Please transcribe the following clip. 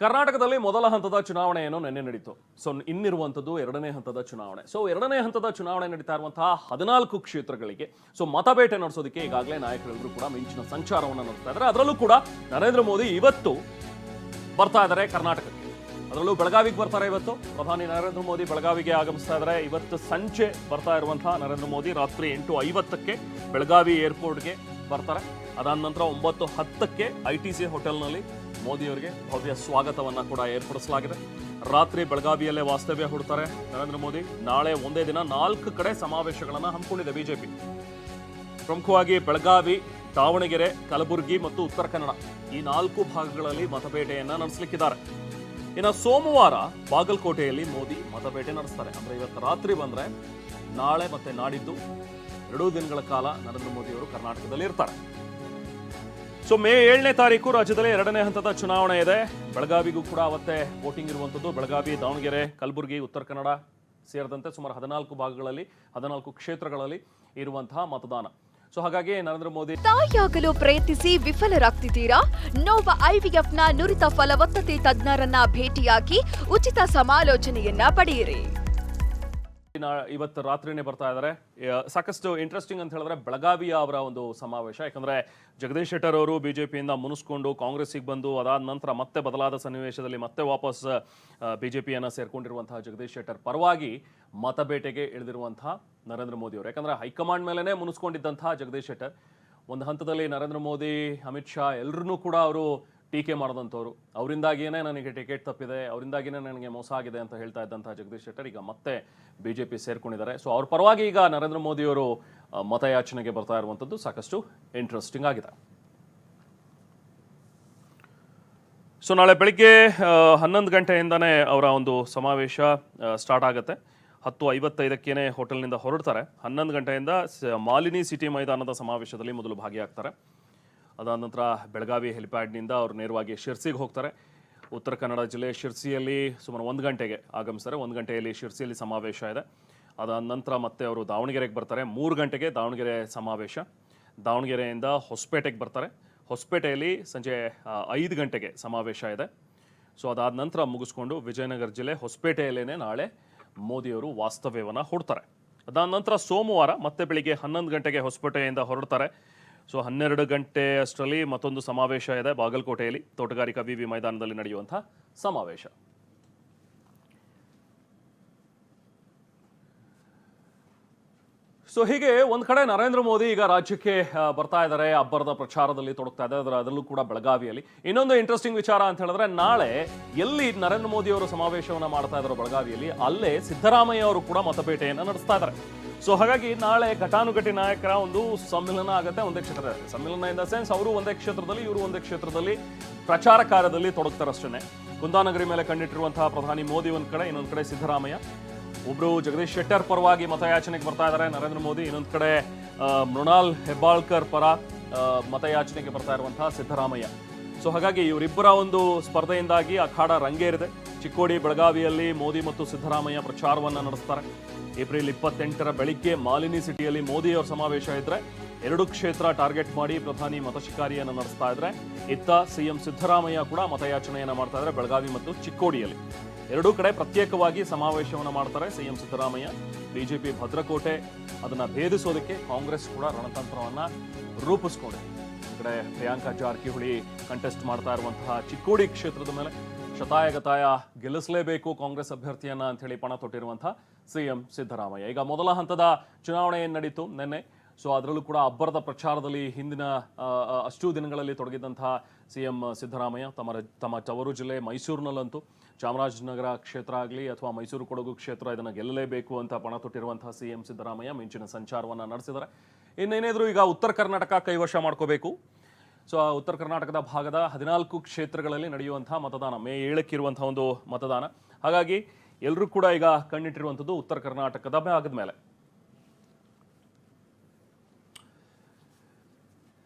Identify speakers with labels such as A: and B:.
A: ಕರ್ನಾಟಕದಲ್ಲಿ ಮೊದಲ ಹಂತದ ಚುನಾವಣೆಯನ್ನು ನಿನ್ನೆ ನಡೀತು. ಸೊ, ಇನ್ನಿರುವಂಥದ್ದು ಎರಡನೇ ಹಂತದ ಚುನಾವಣೆ. ಸೊ, ಎರಡನೇ ಹಂತದ ಚುನಾವಣೆ ನಡೀತಾ ಇರುವಂತಹ ಹದಿನಾಲ್ಕು ಕ್ಷೇತ್ರಗಳಿಗೆ, ಸೊ, ಮತಬೇಟೆ ನಡೆಸೋದಕ್ಕೆ ಈಗಾಗಲೇ ನಾಯಕರೆಲ್ಲರೂ ಕೂಡ ಮಿಂಚಿನ ಸಂಚಾರವನ್ನು ನಡೆಸ್ತಾ ಇದ್ದಾರೆ. ಅದರಲ್ಲೂ ಕೂಡ ನರೇಂದ್ರ ಮೋದಿ ಇವತ್ತು ಬರ್ತಾ ಇದ್ದಾರೆ ಕರ್ನಾಟಕಕ್ಕೆ. ಅದರಲ್ಲೂ ಬೆಳಗಾವಿಗೆ ಬರ್ತಾರೆ ಇವತ್ತು. ಪ್ರಧಾನಿ ನರೇಂದ್ರ ಮೋದಿ ಬೆಳಗಾವಿಗೆ ಆಗಮಿಸ್ತಾ ಇದ್ದಾರೆ. ಇವತ್ತು ಸಂಜೆ ಬರ್ತಾ ಇರುವಂತಹ ನರೇಂದ್ರ ಮೋದಿ ರಾತ್ರಿ ಎಂಟು ಐವತ್ತಕ್ಕೆ ಬೆಳಗಾವಿ ಏರ್ಪೋರ್ಟ್ಗೆ ಬರ್ತಾರೆ. ಅದಾದ ನಂತರ ಒಂಬತ್ತು ಹತ್ತಕ್ಕೆ ಐ ಟಿ ಸಿ ಹೋಟೆಲ್ನಲ್ಲಿ ಮೋದಿಯವರಿಗೆ ಭವ್ಯ ಸ್ವಾಗತವನ್ನು ಕೂಡ ಏರ್ಪಡಿಸಲಾಗಿದೆ. ರಾತ್ರಿ ಬೆಳಗಾವಿಯಲ್ಲೇ ವಾಸ್ತವ್ಯ ಹೂಡ್ತಾರೆ ನರೇಂದ್ರ ಮೋದಿ. ನಾಳೆ ಒಂದೇ ದಿನ ನಾಲ್ಕು ಕಡೆ ಸಮಾವೇಶಗಳನ್ನು ಹಮ್ಮಿಕೊಂಡಿದೆ ಬಿಜೆಪಿ. ಪ್ರಮುಖವಾಗಿ ಬೆಳಗಾವಿ, ದಾವಣಗೆರೆ, ಕಲಬುರಗಿ ಮತ್ತು ಉತ್ತರ ಕನ್ನಡ ಈ ನಾಲ್ಕು ಭಾಗಗಳಲ್ಲಿ ಮತಪೇಟೆಯನ್ನು ನಡೆಸಲಿಕ್ಕಿದ್ದಾರೆ. ಇನ್ನು ಸೋಮವಾರ ಬಾಗಲಕೋಟೆಯಲ್ಲಿ ಮೋದಿ ಮತಪೇಟೆ ನಡೆಸ್ತಾರೆ. ಅಂದರೆ ಇವತ್ತು ರಾತ್ರಿ ಬಂದರೆ ನಾಳೆ ಮತ್ತೆ ನಾಡಿದ್ದು ಎರಡೂ ದಿನಗಳ ಕಾಲ ನರೇಂದ್ರ ಮೋದಿ ಅವರು ಕರ್ನಾಟಕದಲ್ಲಿ ಇರ್ತಾರೆ. ಸೊ ಮೇ ಏಳನೇ ತಾರೀಕು ರಾಜ್ಯದಲ್ಲಿ ಎರಡನೇ ಹಂತದ ಚುನಾವಣೆ ಇದೆ. ಬೆಳಗಾವಿಗೂ ಕೂಡ ಅವತ್ತೇ ವೋಟಿಂಗ್ ಇರುವಂಥದ್ದು. ಬೆಳಗಾವಿ, ದಾವಣಗೆರೆ, ಕಲಬುರಗಿ, ಉತ್ತರ ಕನ್ನಡ ಸೇರಿದಂತೆ ಸುಮಾರು ಹದಿನಾಲ್ಕು ಭಾಗಗಳಲ್ಲಿ, ಹದಿನಾಲ್ಕು ಕ್ಷೇತ್ರಗಳಲ್ಲಿ ಇರುವಂತಹ ಮತದಾನ. ಸೊ ಹಾಗಾಗಿ ನರೇಂದ್ರ ಮೋದಿ
B: ತಾಯಿಯಾಗಲು ಪ್ರಯತ್ನಿಸಿ ವಿಫಲರಾಗ್ತಿದ್ದೀರಾ? ನೋವ ಐವಿಎಫ್ನ ನುರಿತ ಫಲವತ್ತತೆ ತಜ್ಞರನ್ನ ಭೇಟಿಯಾಗಿ ಉಚಿತ ಸಮಾಲೋಚನೆಯನ್ನ ಪಡೆಯಿರಿ.
A: ನಾ- ಇವತ್ತು ರಾತ್ರಿನೇ ಬರ್ತಾ ಇದ್ದಾರೆ. ಸಾಕಷ್ಟು ಇಂಟ್ರೆಸ್ಟಿಂಗ್ ಅಂತ ಹೇಳಿದ್ರೆ ಬೆಳಗಾವಿಯ ಅವರ ಒಂದು ಸಮಾವೇಶ. ಯಾಕಂದ್ರೆ ಜಗದೀಶ್ ಶೆಟ್ಟರ್ ಅವರು ಬಿಜೆಪಿಯಿಂದ ಮುನಿಸ್ಕೊಂಡು ಕಾಂಗ್ರೆಸ್ಸಿಗೆ ಬಂದು ಅದಾದ ನಂತರ ಮತ್ತೆ ಬದಲಾದ ಸನ್ನಿವೇಶದಲ್ಲಿ ಮತ್ತೆ ವಾಪಸ್ ಬಿಜೆಪಿಯನ್ನ ಸೇರ್ಕೊಂಡಿರುವಂತಹ ಜಗದೀಶ್ ಶೆಟ್ಟರ್ ಪರವಾಗಿ ಮತಬೇಟೆಗೆ ಇಳಿದಿರುವಂತಹ ನರೇಂದ್ರ ಮೋದಿ ಅವರು. ಯಾಕಂದ್ರೆ ಹೈಕಮಾಂಡ್ ಮೇಲೇ ಮುನಿಸ್ಕೊಂಡಿದ್ದಂತಹ ಜಗದೀಶ್ ಶೆಟ್ಟರ್. ಒಂದು ಹಂತದಲ್ಲಿ ನರೇಂದ್ರ ಮೋದಿ, ಅಮಿತ್ ಶಾ ಎಲ್ಲರನ್ನೂ ಕೂಡ ಅವರು ಟೀಕೆ ಮಾಡಿದಂಥವ್ರು. ಅವರಿಂದಾಗಿಯೇ ನನಗೆ ಟಿಕೆಟ್ ತಪ್ಪಿದೆ ಅವರಿಂದಾಗಿಯೇ ನನಗೆ ಮೋಸ ಆಗಿದೆ ಅಂತ ಹೇಳ್ತಾ ಇದ್ದಂಥ ಜಗದೀಶ್ ಶೆಟ್ಟರ್ ಈಗ ಮತ್ತೆ ಬಿ ಜೆ ಪಿ ಸೇರ್ಕೊಂಡಿದ್ದಾರೆ. ಸೊ ಅವ್ರ ಪರವಾಗಿ ಈಗ ನರೇಂದ್ರ ಮೋದಿಯವರು ಮತಯಾಚನೆಗೆ ಬರ್ತಾ ಇರುವಂಥದ್ದು ಸಾಕಷ್ಟು ಇಂಟ್ರೆಸ್ಟಿಂಗ್ ಆಗಿದೆ. ಸೊ ನಾಳೆ ಬೆಳಿಗ್ಗೆ ಹನ್ನೊಂದು ಗಂಟೆಯಿಂದನೇ ಅವರ ಒಂದು ಸಮಾವೇಶ ಸ್ಟಾರ್ಟ್ ಆಗುತ್ತೆ. ಹತ್ತು ಐವತ್ತೈದಕ್ಕೇನೆ ಹೋಟೆಲ್ನಿಂದ ಹೊರಡ್ತಾರೆ. ಹನ್ನೊಂದು ಗಂಟೆಯಿಂದ ಮಾಲಿನಿ ಸಿಟಿ ಮೈದಾನದ ಸಮಾವೇಶದಲ್ಲಿ ಮೊದಲು ಭಾಗಿಯಾಗ್ತಾರೆ. ಅದಾದ ನಂತರ ಬೆಳಗಾವಿ ಹೆಲಿಪ್ಯಾಡ್ನಿಂದ ಅವರು ನೇರವಾಗಿ ಶಿರ್ಸಿಗೆ ಹೋಗ್ತಾರೆ. ಉತ್ತರ ಕನ್ನಡ ಜಿಲ್ಲೆ ಶಿರ್ಸಿಯಲ್ಲಿ ಸುಮಾರು ಒಂದು ಗಂಟೆಗೆ ಆಗಮಿಸ್ತಾರೆ. ಒಂದು ಗಂಟೆಯಲ್ಲಿ ಶಿರ್ಸಿಯಲ್ಲಿ ಸಮಾವೇಶ ಇದೆ. ಅದಾದ ನಂತರ ಮತ್ತೆ ಅವರು ದಾವಣಗೆರೆಗೆ ಬರ್ತಾರೆ. ಮೂರು ಗಂಟೆಗೆ ದಾವಣಗೆರೆ ಸಮಾವೇಶ. ದಾವಣಗೆರೆಯಿಂದ ಹೊಸಪೇಟೆಗೆ ಬರ್ತಾರೆ. ಹೊಸಪೇಟೆಯಲ್ಲಿ ಸಂಜೆ ಐದು ಗಂಟೆಗೆ ಸಮಾವೇಶ ಇದೆ. ಸೊ, ಅದಾದ ನಂತರ ಮುಗಿಸ್ಕೊಂಡು ವಿಜಯನಗರ ಜಿಲ್ಲೆ ಹೊಸಪೇಟೆಯಲ್ಲೇ ನಾಳೆ ಮೋದಿಯವರು ವಾಸ್ತವ್ಯವನ್ನು ಹೊಡ್ತಾರೆ. ಅದಾದ ನಂತರ ಸೋಮವಾರ ಮತ್ತೆ ಬೆಳಿಗ್ಗೆ ಹನ್ನೊಂದು ಗಂಟೆಗೆ ಹೊಸಪೇಟೆಯಿಂದ ಹೊರಡ್ತಾರೆ. ಸೊ ಹನ್ನೆರಡು ಗಂಟೆ ಅಷ್ಟರಲ್ಲಿ ಮತ್ತೊಂದು ಸಮಾವೇಶ ಇದೆ ಬಾಗಲಕೋಟೆಯಲ್ಲಿ. ತೋಟಗಾರಿಕಾ ವಿವಿ ಮೈದಾನದಲ್ಲಿ ನಡೆಯುವಂತಹ ಸಮಾವೇಶ. ಸೊ ಹೀಗೆ ಒಂದು ಕಡೆ ನರೇಂದ್ರ ಮೋದಿ ಈಗ ರಾಜ್ಯಕ್ಕೆ ಬರ್ತಾ ಇದ್ದಾರೆ. ಅಬ್ಬರದ ಪ್ರಚಾರದಲ್ಲಿ ತೊಡಗ್ತಾ ಇದ್ದಾರೆ. ಅದರ ಅದರಲ್ಲೂ ಕೂಡ ಬೆಳಗಾವಿಯಲ್ಲಿ. ಇನ್ನೊಂದು ಇಂಟ್ರೆಸ್ಟಿಂಗ್ ವಿಚಾರ ಅಂತ ಹೇಳಿದ್ರೆ, ನಾಳೆ ಎಲ್ಲಿ ನರೇಂದ್ರ ಮೋದಿ ಅವರು ಸಮಾವೇಶವನ್ನು ಮಾಡ್ತಾ ಇದ್ದಾರೆ ಬೆಳಗಾವಿಯಲ್ಲಿ, ಅಲ್ಲೇ ಸಿದ್ದರಾಮಯ್ಯ ಅವರು ಕೂಡ ಮತಪೇಟೆಯನ್ನು ನಡೆಸ್ತಾ ಇದ್ದಾರೆ. ಸೊ ಹಾಗಾಗಿ ನಾಳೆ ಘಟಾನುಘಟಿ ನಾಯಕರ ಒಂದು ಸಮ್ಮಿಲನ ಆಗುತ್ತೆ, ಒಂದೇ ಕ್ಷೇತ್ರದಲ್ಲಿ ಸಮ್ಮಿಲನ ಇನ್ ದ ಸೆನ್ಸ್ ಅವರು ಒಂದೇ ಕ್ಷೇತ್ರದಲ್ಲಿ, ಇವರು ಒಂದೇ ಕ್ಷೇತ್ರದಲ್ಲಿ ಪ್ರಚಾರ ಕಾರ್ಯದಲ್ಲಿ ತೊಡಗ್ತಾರಷ್ಟೇ ಕುಂದಾನಗರಿ ಮೇಲೆ ಕಂಡಿಟ್ಟಿರುವಂತಹ ಪ್ರಧಾನಿ ಮೋದಿ ಒಂದು ಕಡೆ, ಇನ್ನೊಂದು ಕಡೆ ಸಿದ್ದರಾಮಯ್ಯ. ಒಬ್ರು ಜಗದೀಶ್ ಶೆಟ್ಟರ್ ಪರವಾಗಿ ಮತಯಾಚನೆಗೆ ಬರ್ತಾ ಇದ್ದಾರೆ ನರೇಂದ್ರ ಮೋದಿ ಇನ್ನೊಂದು ಕಡೆ ಮೃಣಾಲ್ ಹೆಬ್ಬಾಳ್ಕರ್ ಪರ ಮತಯಾಚನೆಗೆ ಬರ್ತಾ ಇರುವಂತಹ ಸಿದ್ದರಾಮಯ್ಯ. ಸೊ ಹಾಗಾಗಿ ಇವರಿಬ್ಬರ ಒಂದು ಸ್ಪರ್ಧೆಯಿಂದಾಗಿ ಅಖಾಡ ರಂಗೇರಿದೆ. ಚಿಕ್ಕೋಡಿ, ಬೆಳಗಾವಿಯಲ್ಲಿ ಮೋದಿ ಮತ್ತು ಸಿದ್ದರಾಮಯ್ಯ ಪ್ರಚಾರವನ್ನ ನಡೆಸ್ತಾರೆ. ಏಪ್ರಿಲ್ ಇಪ್ಪತ್ತೆಂಟರ ಬೆಳಿಗ್ಗೆ ಮಾಲಿನಿ ಸಿಟಿಯಲ್ಲಿ ಮೋದಿ ಅವರ ಸಮಾವೇಶ ಇದ್ರೆ ಎರಡು ಕ್ಷೇತ್ರ ಟಾರ್ಗೆಟ್ ಮಾಡಿ ಪ್ರಧಾನಿ ಮತಶಿಕಾರಿಯನ್ನು ನಡೆಸ್ತಾ ಇದ್ರೆ, ಇತ್ತ ಸಿಎಂ ಸಿದ್ದರಾಮಯ್ಯ ಕೂಡ ಮತಯಾಚನೆಯನ್ನು ಮಾಡ್ತಾ ಇದ್ದಾರೆ ಬೆಳಗಾವಿ ಮತ್ತು ಚಿಕ್ಕೋಡಿಯಲ್ಲಿ. ಎರಡೂ ಕಡೆ ಪ್ರತ್ಯೇಕವಾಗಿ ಸಮಾವೇಶವನ್ನು ಮಾಡ್ತಾರೆ ಸಿಎಂ ಸಿದ್ದರಾಮಯ್ಯ. ಬಿಜೆಪಿ ಭದ್ರಕೋಟೆ, ಅದನ್ನ ಭೇದಿಸೋದಕ್ಕೆ ಕಾಂಗ್ರೆಸ್ ಕೂಡ ರಣತಂತ್ರವನ್ನ ರೂಪಿಸ್ಕೊಂಡಿದೆ. ಈ ಕಡೆ ಪ್ರಿಯಾಂಕಾ ಜಾರಕಿಹೊಳಿ ಕಂಟೆಸ್ಟ್ ಮಾಡ್ತಾ ಇರುವಂತಹ ಚಿಕ್ಕೋಡಿ ಕ್ಷೇತ್ರದ ಮೇಲೆ ಶತಾಯಗತಾಯ ಗೆಲ್ಲಿಸಲೇಬೇಕು ಕಾಂಗ್ರೆಸ್ ಅಭ್ಯರ್ಥಿಯನ್ನ ಅಂತ ಹೇಳಿ ಪಣ ತೊಟ್ಟಿರುವಂತಹ ಸಿಎಂ ಸಿದ್ದರಾಮಯ್ಯ. ಈಗ ಮೊದಲ ಹಂತದ ಚುನಾವಣೆ ಏನ್ ನಡೀತು ನಿನ್ನೆ? ಸೊ ಅದರಲ್ಲೂ ಕೂಡ ಅಬ್ಬರದ ಪ್ರಚಾರದಲ್ಲಿ ಹಿಂದಿನ ಅಷ್ಟು ದಿನಗಳಲ್ಲಿ ತೊಡಗಿದ್ದಂತಹ ಸಿಎಂ ಸಿದ್ದರಾಮಯ್ಯ ತಮ್ಮ ತಮ್ಮ ತವರು ಜಿಲ್ಲೆ ಮೈಸೂರಿನಲ್ಲಂತೂ ಚಾಮರಾಜನಗರ ಕ್ಷೇತ್ರ ಆಗಲಿ ಅಥವಾ ಮೈಸೂರು ಕೊಡಗು ಕ್ಷೇತ್ರ ಇದನ್ನು ಗೆಲ್ಲಲೇಬೇಕು ಅಂತ ಪಣ ತೊಟ್ಟಿರುವಂತಹ ಸಿಎಂ ಸಿದ್ದರಾಮಯ್ಯ ಮಿಂಚಿನ ಸಂಚಾರವನ್ನು ನಡೆಸಿದ್ದಾರೆ. ಇನ್ನೇನಿದ್ರು ಈಗ ಉತ್ತರ ಕರ್ನಾಟಕ ಕೈವಶ ಮಾಡ್ಕೋಬೇಕು? ಸೊ ಉತ್ತರ ಕರ್ನಾಟಕದ ಭಾಗದ ಹದಿನಾಲ್ಕು ಕ್ಷೇತ್ರಗಳಲ್ಲಿ ನಡೆಯುವಂತಹ ಮತದಾನ, ಮೇ ಏಳಕ್ಕಿರುವಂತಹ ಒಂದು ಮತದಾನ. ಹಾಗಾಗಿ ಎಲ್ಲರೂ ಕೂಡ ಈಗ ಕಣ್ಣಿಟ್ಟಿರುವಂಥದ್ದು ಉತ್ತರ ಕರ್ನಾಟಕದ ಭಾಗದ ಮೇಲೆ.